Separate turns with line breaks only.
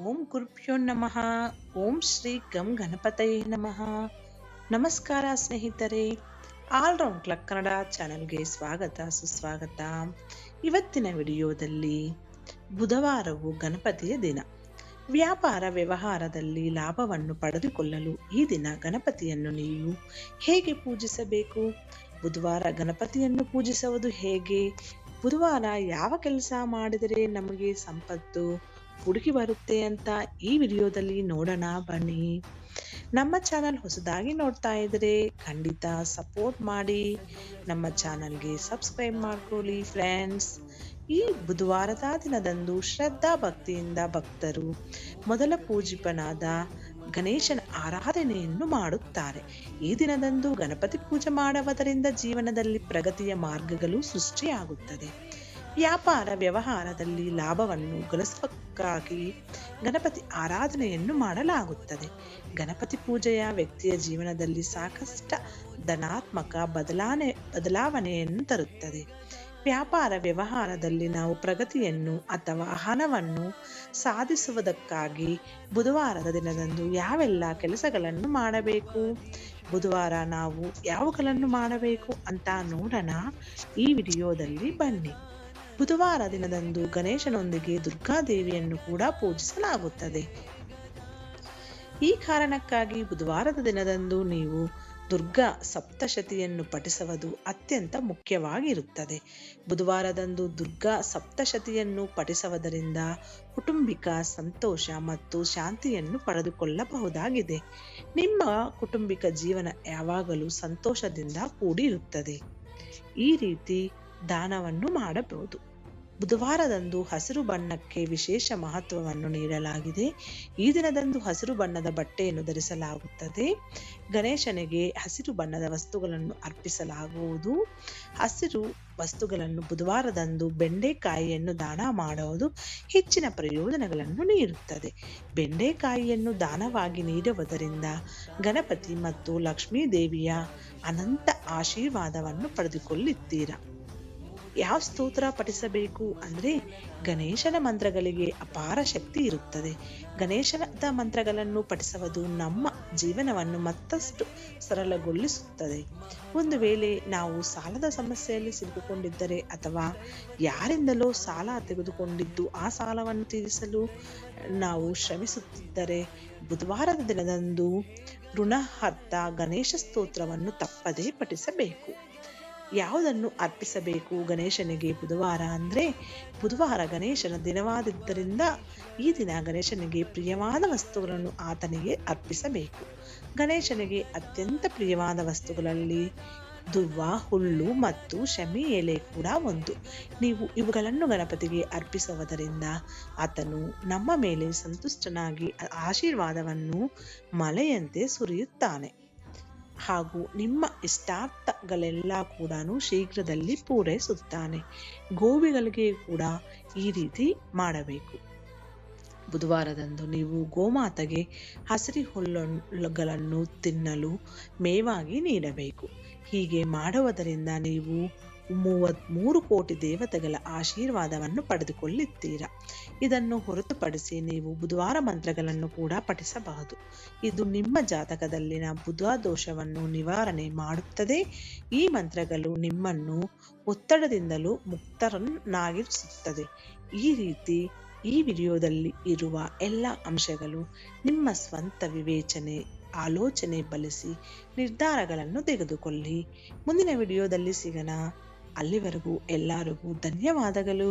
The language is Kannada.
ಓಂ ಗುರುಭ್ಯೋ ನಮಃ, ಓಂ ಶ್ರೀ ಗಂ ಗಣಪತಯೇ ನಮಃ. ನಮಸ್ಕಾರ ಸ್ನೇಹಿತರೆ ಆಲ್ರೌಂಡ್ ಕ್ಲಕ್ ಕನ್ನಡ ಚಾನೆಲ್ಗೆ ಸ್ವಾಗತ, ಸುಸ್ವಾಗತ. ಇವತ್ತಿನ ವಿಡಿಯೋದಲ್ಲಿ ಬುಧವಾರವು ಗಣಪತಿಯ ದಿನ. ವ್ಯಾಪಾರ ವ್ಯವಹಾರದಲ್ಲಿ ಲಾಭವನ್ನು ಪಡೆದುಕೊಳ್ಳಲು ಈ ದಿನ ಗಣಪತಿಯನ್ನು ನೀವು ಹೇಗೆ ಪೂಜಿಸಬೇಕು? ಬುಧವಾರ ಗಣಪತಿಯನ್ನು ಪೂಜಿಸುವುದು ಹೇಗೆ? ಬುಧವಾರ ಯಾವ ಕೆಲಸ ಮಾಡಿದರೆ ನಮಗೆ ಸಂಪತ್ತು? ಹುಡುಕಿ ಬರುತ್ತೆ ಅಂತ ಈ ವಿಡಿಯೋದಲ್ಲಿ ನೋಡೋಣ ಬನ್ನಿ. ನಮ್ಮ ಚಾನಲ್ ಹೊಸದಾಗಿ ನೋಡ್ತಾ ಇದ್ರೆ ಖಂಡಿತ ಸಪೋರ್ಟ್ ಮಾಡಿ. ನಮ್ಮ ಚಾನಲ್ಗೆ ಸಬ್ಸ್ಕ್ರೈಬ್ ಮಾಡ್ಕೊಳ್ಳಿ ಫ್ರೆಂಡ್ಸ್. ಈ ಬುಧವಾರದ ದಿನದಂದು ಶ್ರದ್ಧಾ ಭಕ್ತಿಯಿಂದ ಭಕ್ತರು ಮೊದಲ ಪೂಜಿಪನಾದ ಗಣೇಶನ ಆರಾಧನೆಯನ್ನು ಮಾಡುತ್ತಾರೆ. ಈ ದಿನದಂದು ಗಣಪತಿ ಪೂಜೆ ಮಾಡುವುದರಿಂದ ಜೀವನದಲ್ಲಿ ಪ್ರಗತಿಯ ಮಾರ್ಗಗಳು ಸೃಷ್ಟಿಯಾಗುತ್ತದೆ. ವ್ಯಾಪಾರ ವ್ಯವಹಾರದಲ್ಲಿ ಲಾಭವನ್ನು ಗಳಿಸುವಕ್ಕಾಗಿ ಗಣಪತಿ ಆರಾಧನೆಯನ್ನು ಮಾಡಲಾಗುತ್ತದೆ. ಗಣಪತಿ ಪೂಜೆಯ ವ್ಯಕ್ತಿಯ ಜೀವನದಲ್ಲಿ ಸಾಕಷ್ಟು ಧನಾತ್ಮಕ ಬದಲಾವಣೆ ಬದಲಾವಣೆಯನ್ನು ತರುತ್ತದೆ. ವ್ಯಾಪಾರ ವ್ಯವಹಾರದಲ್ಲಿ ನಾವು ಪ್ರಗತಿಯನ್ನು ಅಥವಾ ಹಣವನ್ನು ಸಾಧಿಸುವುದಕ್ಕಾಗಿ ಬುಧವಾರದ ದಿನದಂದು ಯಾವೆಲ್ಲ ಕೆಲಸಗಳನ್ನು ಮಾಡಬೇಕು? ಬುಧವಾರ ನಾವು ಯಾವುಗಳನ್ನು ಮಾಡಬೇಕು ಅಂತ ನೋಡೋಣ ಈ ವಿಡಿಯೋದಲ್ಲಿ ಬನ್ನಿ. ಬುಧವಾರ ದಿನದಂದು ಗಣೇಶನೊಂದಿಗೆ ದುರ್ಗಾದೇವಿಯನ್ನು ಕೂಡ ಪೂಜಿಸಲಾಗುತ್ತದೆ. ಈ ಕಾರಣಕ್ಕಾಗಿ ಬುಧವಾರದ ದಿನದಂದು ನೀವು ದುರ್ಗಾ ಸಪ್ತಶತಿಯನ್ನು ಪಠಿಸುವುದು ಅತ್ಯಂತ ಮುಖ್ಯವಾಗಿರುತ್ತದೆ. ಬುಧವಾರದಂದು ದುರ್ಗಾ ಸಪ್ತಶತಿಯನ್ನು ಪಠಿಸುವುದರಿಂದ ಕುಟುಂಬಿಕ ಸಂತೋಷ ಮತ್ತು ಶಾಂತಿಯನ್ನು ಪಡೆದುಕೊಳ್ಳಬಹುದಾಗಿದೆ. ನಿಮ್ಮ ಕುಟುಂಬಿಕ ಜೀವನ ಯಾವಾಗಲೂ ಸಂತೋಷದಿಂದ ಕೂಡಿರುತ್ತದೆ. ಈ ರೀತಿ ದಾನವನ್ನು ಮಾಡಬಹುದು. ಬುಧವಾರದಂದು ಹಸಿರು ಬಣ್ಣಕ್ಕೆ ವಿಶೇಷ ಮಹತ್ವವನ್ನು ನೀಡಲಾಗಿದೆ. ಈ ದಿನದಂದು ಹಸಿರು ಬಣ್ಣದ ಬಟ್ಟೆಯನ್ನು ಧರಿಸಲಾಗುತ್ತದೆ. ಗಣೇಶನಿಗೆ ಹಸಿರು ಬಣ್ಣದ ವಸ್ತುಗಳನ್ನು ಅರ್ಪಿಸಲಾಗುವುದು. ಹಸಿರು ವಸ್ತುಗಳನ್ನು ಬುಧವಾರದಂದು ಬೆಂಡೆಕಾಯಿಯನ್ನು ದಾನ ಮಾಡುವುದು ಹೆಚ್ಚಿನ ಪ್ರಯೋಜನಗಳನ್ನು ನೀಡುತ್ತದೆ. ಬೆಂಡೆಕಾಯಿಯನ್ನು ದಾನವಾಗಿ ನೀಡುವುದರಿಂದ ಗಣಪತಿ ಮತ್ತು ಲಕ್ಷ್ಮೀ ದೇವಿಯ ಅನಂತ ಆಶೀರ್ವಾದವನ್ನು ಪಡೆದುಕೊಳ್ಳುತ್ತೀರಾ? ಯಾವ ಸ್ತೋತ್ರ ಪಠಿಸಬೇಕು ಅಂದರೆ ಗಣೇಶನ ಮಂತ್ರಗಳಿಗೆ ಅಪಾರ ಶಕ್ತಿ ಇರುತ್ತದೆ. ಗಣೇಶನ ಮಂತ್ರಗಳನ್ನು ಪಠಿಸುವುದು ನಮ್ಮ ಜೀವನವನ್ನು ಮತ್ತಷ್ಟು ಸರಳಗೊಳಿಸುತ್ತದೆ. ಒಂದು ವೇಳೆ ನಾವು ಸಾಲದ ಸಮಸ್ಯೆಯಲ್ಲಿ ಸಿಲುಕಿಕೊಂಡಿದ್ದರೆ ಅಥವಾ ಯಾರಿಂದಲೋ ಸಾಲ ತೆಗೆದುಕೊಂಡಿದ್ದು ಆ ಸಾಲವನ್ನು ತೀರಿಸಲು ನಾವು ಶ್ರಮಿಸುತ್ತಿದ್ದರೆ ಬುಧವಾರದ ದಿನದಂದು ಋಣಹರ್ತ ಗಣೇಶ ಸ್ತೋತ್ರವನ್ನು ತಪ್ಪದೇ ಪಠಿಸಬೇಕು. ಯಾವುದನ್ನು ಅರ್ಪಿಸಬೇಕು ಗಣೇಶನಿಗೆ ಬುಧವಾರ ಅಂದರೆ? ಬುಧವಾರ ಗಣೇಶನ ದಿನವಾದದ್ದರಿಂದ ಈ ದಿನ ಗಣೇಶನಿಗೆ ಪ್ರಿಯವಾದ ವಸ್ತುಗಳನ್ನು ಆತನಿಗೆ ಅರ್ಪಿಸಬೇಕು. ಗಣೇಶನಿಗೆ ಅತ್ಯಂತ ಪ್ರಿಯವಾದ ವಸ್ತುಗಳಲ್ಲಿ ದುವ್ವ, ಹುಲ್ಲು ಮತ್ತು ಶಮಿ ಎಲೆ ಕೂಡ ಒಂದು. ನೀವು ಇವುಗಳನ್ನು ಗಣಪತಿಗೆ ಅರ್ಪಿಸುವುದರಿಂದ ಆತನು ನಮ್ಮ ಮೇಲೆ ಸಂತುಷ್ಟನಾಗಿ ಆಶೀರ್ವಾದವನ್ನು ಮಳೆಯಂತೆ ಸುರಿಯುತ್ತಾನೆ. ಹಾಗೂ ನಿಮ್ಮ ಇಷ್ಟಾರ್ಥಗಳೆಲ್ಲ ಕೂಡ ಶೀಘ್ರದಲ್ಲಿ ಪೂರೈಸುತ್ತಾನೆ. ಗೋವಿಗಳಿಗೆ ಕೂಡ ಈ ರೀತಿ ಮಾಡಬೇಕು. ಬುಧವಾರದಂದು ನೀವು ಗೋಮಾತೆಗೆ ಹಸಿರಿ ಹುಲ್ಲುಗಳನ್ನು ತಿನ್ನಲು ಮೇವಾಗಿ ನೀಡಬೇಕು. ಹೀಗೆ ಮಾಡುವುದರಿಂದ ನೀವು ಮೂವತ್ತ್ಮೂರು ಕೋಟಿ ದೇವತೆಗಳ ಆಶೀರ್ವಾದವನ್ನು ಪಡೆದುಕೊಳ್ಳುತ್ತೀರಾ? ಇದನ್ನು ಹೊರತುಪಡಿಸಿ ನೀವು ಬುಧವಾರ ಮಂತ್ರಗಳನ್ನು ಕೂಡ ಪಠಿಸಬಹುದು. ಇದು ನಿಮ್ಮ ಜಾತಕದಲ್ಲಿನ ಬುಧ ದೋಷವನ್ನು ನಿವಾರಣೆ ಮಾಡುತ್ತದೆ. ಈ ಮಂತ್ರಗಳು ನಿಮ್ಮನ್ನು ಒತ್ತಡದಿಂದಲೂ ಮುಕ್ತರನ್ನಾಗಿರಿಸುತ್ತದೆ ಈ ರೀತಿ ಈ ವಿಡಿಯೋದಲ್ಲಿ ಇರುವ ಎಲ್ಲ ಅಂಶಗಳು ನಿಮ್ಮ ಸ್ವಂತ ವಿವೇಚನೆ, ಆಲೋಚನೆ ಬಳಸಿ ನಿರ್ಧಾರಗಳನ್ನು ತೆಗೆದುಕೊಳ್ಳಿ. ಮುಂದಿನ ವಿಡಿಯೋದಲ್ಲಿ ಸಿಗೋಣ. ಅಲ್ಲಿವರೆಗೂ ಎಲ್ಲರಿಗೂ ಧನ್ಯವಾದಗಳು.